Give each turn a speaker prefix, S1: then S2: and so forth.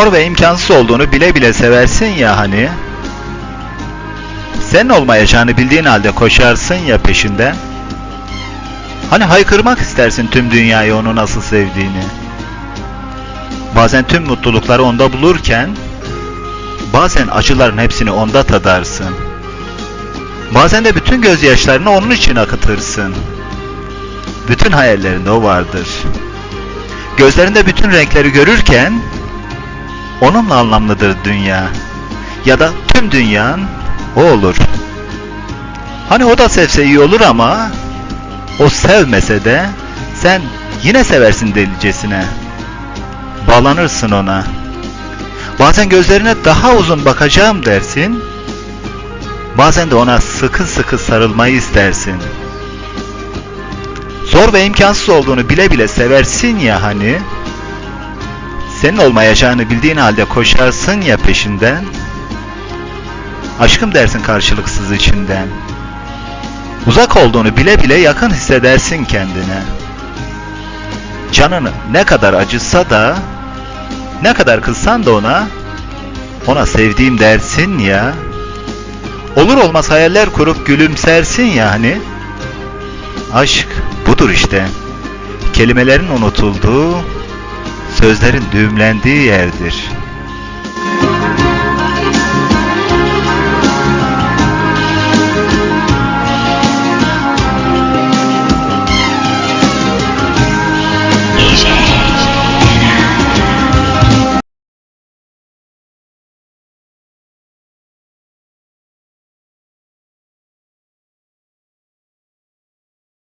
S1: Zor ve imkansız olduğunu bile bile seversin ya hani. Senin olmayacağını bildiğin halde koşarsın ya peşinden. Hani haykırmak istersin tüm dünyayı onu nasıl sevdiğini. Bazen tüm mutlulukları onda bulurken, bazen acıların hepsini onda tadarsın. Bazen de bütün gözyaşlarını onun için akıtırsın. Bütün hayallerinde o vardır. Gözlerinde bütün renkleri görürken, onunla anlamlıdır dünya. Ya da tüm dünyan o olur. Hani o da sevse iyi olur ama o sevmese de sen yine seversin delicesine. Bağlanırsın ona. Bazen gözlerine daha uzun bakacağım dersin. Bazen de ona sıkı sıkı sarılmayı istersin. Zor ve imkansız olduğunu bile bile seversin ya hani. Senin olmayacağını bildiğin halde koşarsın ya peşinden. Aşkım dersin karşılıksız içinden. Uzak olduğunu bile bile yakın hissedersin kendine. Canını ne kadar acısa da, ne kadar kızsan da ona, ona sevdiğim dersin ya. Olur olmaz hayaller kurup gülümsersin ya hani. Aşk budur işte. Kelimelerin unutulduğu, sözlerin düğümlendiği yerdir.